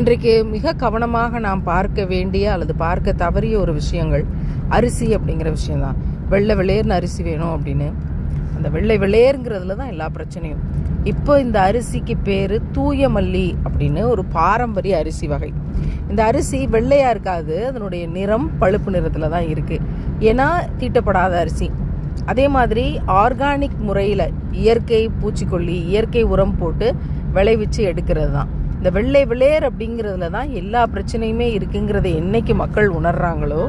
இன்றைக்கு மிக கவனமாக நாம் பார்க்க வேண்டிய அல்லது பார்க்க தவறிய ஒரு விஷயங்கள். அரிசி அப்படிங்கிற விஷயம்தான். வெள்ளை வெளேர்னு அரிசி வேணும் அப்படின்னு. அந்த வெள்ளை வெளேருங்கிறதுல தான் எல்லா பிரச்சனையும். இப்போ இந்த அரிசிக்கு பேர் தூய மல்லி அப்படின்னு ஒரு பாரம்பரிய அரிசி வகை. இந்த அரிசி வெள்ளையாக இருக்காது. அதனுடைய நிறம் பழுப்பு நிறத்தில் தான் இருக்குது ஏன்னா தீட்டப்படாத அரிசி. அதே மாதிரி ஆர்கானிக் முறையில் இயற்கை பூச்சிக்கொல்லி இயற்கை உரம் போட்டு விளைவிச்சு எடுக்கிறது தான் இந்த வெள்ளை வெளேர் அப்படிங்கிறதுல தான் எல்லா பிரச்சனையுமே இருக்குங்கிறத என்னைக்கு மக்கள் உணர்றாங்களோ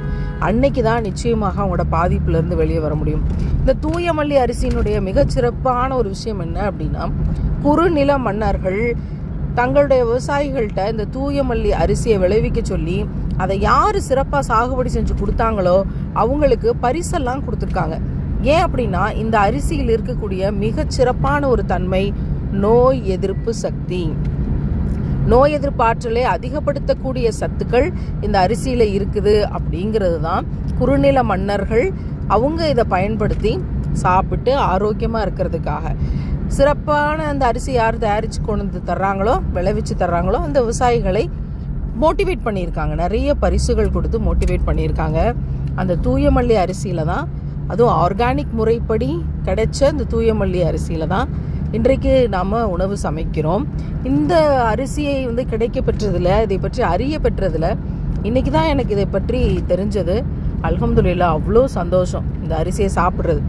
அன்னைக்கு தான் நிச்சயமாக அவங்களோட பாதிப்புலேருந்து வெளியே வர முடியும். இந்த தூயமல்லி அரிசியினுடைய மிகச்சிறப்பான ஒரு விஷயம் என்ன அப்படின்னா குறுநில மன்னர்கள் தங்களுடைய விவசாயிகள்கிட்ட இந்த தூயமல்லி அரிசியை விளைவிக்க சொல்லி அதை யார் சிறப்பாக சாகுபடி செஞ்சு கொடுத்தாங்களோ அவங்களுக்கு பரிசெல்லாம் கொடுத்துருக்காங்க. ஏன் அப்படின்னா இந்த அரிசியில் இருக்கக்கூடிய மிகச்சிறப்பான ஒரு தன்மை நோய் எதிர்ப்பு சக்தி. நோய் எதிர்ப்பாற்றலை அதிகப்படுத்தக்கூடிய சத்துக்கள் இந்த அரிசியில் இருக்குது அப்படிங்கிறது தான் குறுநில மன்னர்கள் அவங்க இதை பயன்படுத்தி சாப்பிட்டு ஆரோக்கியமாக இருக்கிறதுக்காக. சிறப்பான அந்த அரிசி யார் தயாரித்து கொண்டு வந்து தர்றாங்களோ விளைவிச்சு தர்றாங்களோ அந்த விவசாயிகளை மோட்டிவேட் பண்ணியிருக்காங்க. நிறைய பரிசுகள் கொடுத்து மோட்டிவேட் பண்ணியிருக்காங்க. அந்த தூயமல்லி அரிசியில் தான் அதுவும் ஆர்கானிக் முறைப்படி கிடைச்ச இந்த தூயமல்லி அரிசியில் தான் இன்றைக்கு நாம் உணவு சமைக்கிறோம். இந்த அரிசியை வந்து கிடைக்க பெற்றதில் இதை பற்றி அறிய பெற்றதில் இன்றைக்கி தான் எனக்கு இதை பற்றி தெரிஞ்சது. அல்ஹம்துலில்லா அவ்வளோ சந்தோஷம் இந்த அரிசியை சாப்பிட்றது.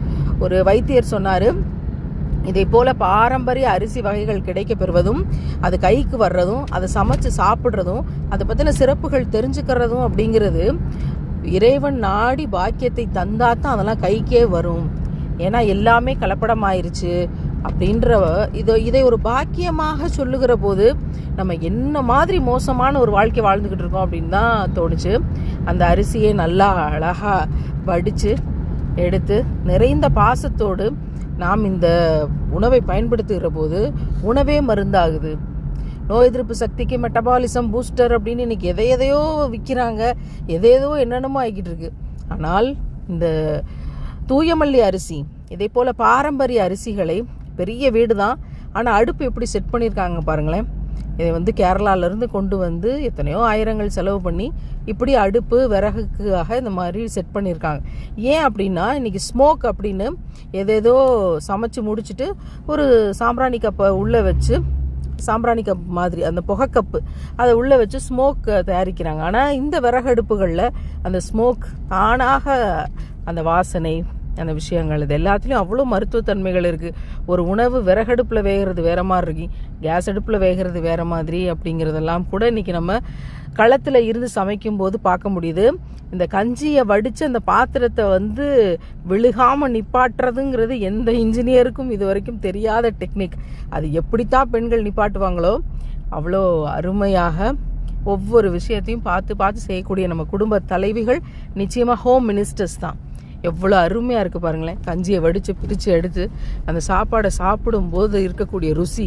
ஒரு வைத்தியர் சொன்னார் இதை போல பாரம்பரிய அரிசி வகைகள் கிடைக்க பெறுவதும் அது கைக்கு வர்றதும் அதை சமைச்சு சாப்பிட்றதும் அதை பற்றின சிறப்புகள் தெரிஞ்சுக்கிறதும் அப்படிங்கிறது இறைவன் நாடி பாக்கியத்தை தந்தா தான் அதெல்லாம் கைக்கே வரும். ஏன்னா எல்லாமே கலப்படமாயிருச்சு. அப்படின்ற இதை இதை ஒரு பாக்கியமாக சொல்லுகிற போது நம்ம என்ன மாதிரி மோசமான ஒரு வாழ்க்கை வாழ்ந்துக்கிட்டு இருக்கோம் அப்படின்னு தான் தோணுச்சு. அந்த அரிசியை நல்லா அழகாக வடித்து எடுத்து நிறைந்த பாசத்தோடு நாம் இந்த உணவை பயன்படுத்துகிற போது உணவே மருந்தாகுது. நோய் எதிர்ப்பு சக்திக்கு மெட்டபாலிசம் பூஸ்டர் அப்படின்னு இன்றைக்கி எதை எதையோ விற்கிறாங்க எதை எதோ என்னென்னமோ ஆகிக்கிட்டு இருக்கு. ஆனால் இந்த தூயமல்லி அரிசி இதே போல் பாரம்பரிய அரிசிகளை பெரிய வீடு தான் ஆனால் அடுப்பு எப்படி செட் பண்ணியிருக்காங்க பாருங்களேன். இதை வந்து கேரளாவிலேருந்து கொண்டு வந்து எத்தனையோ ஆயிரங்கள் செலவு பண்ணி இப்படி அடுப்பு விறகுக்காக இந்த மாதிரி செட் பண்ணியிருக்காங்க ஏன் அப்படின்னா இன்றைக்கி ஸ்மோக் அப்படின்னு எதேதோ சமைச்சு முடிச்சுட்டு ஒரு சாம்பிராணி கப்பை உள்ளே வச்சு சாம்பிராணி கப் மாதிரி அந்த புகைக்கப்பு அதை உள்ளே வச்சு ஸ்மோக் தயாரிக்கிறாங்க. ஆனால் இந்த விறகடுப்புகளில் அந்த ஸ்மோக் தானாக அந்த வாசனை அந்த விஷயங்கள் இது எல்லாத்துலேயும் அவ்வளோ மருத்துவத்தன்மைகள் இருக்குது ஒரு உணவு விறகடுப்பில் வேகிறது வேற மாதிரி இருக்கு. கேஸ் அடுப்பில் வேகிறது வேற மாதிரி அப்படிங்கிறதெல்லாம் கூட இன்றைக்கி நம்ம களத்தில் இருந்து சமைக்கும்போது பார்க்க முடியுது. இந்த கஞ்சியை வடித்து அந்த பாத்திரத்தை வந்து விழுகாமல் நிப்பாட்டுறதுங்கிறது எந்த இன்ஜினியருக்கும் இது வரைக்கும் தெரியாத டெக்னிக். அது எப்படித்தான் பெண்கள் நிப்பாட்டுவாங்களோ அவ்வளோ அருமையாக ஒவ்வொரு விஷயத்தையும் பார்த்து பார்த்து செய்யக்கூடிய நம்ம குடும்ப தலைவிகள் நிச்சயமாக ஹோம் மினிஸ்டர்ஸ் தான். எவ்வளோ அருமையாக இருக்குது பாருங்களேன். கஞ்சியை வடித்து பிரித்து எடுத்து அந்த சாப்பாடை சாப்பிடும்போது இருக்கக்கூடிய ருசி.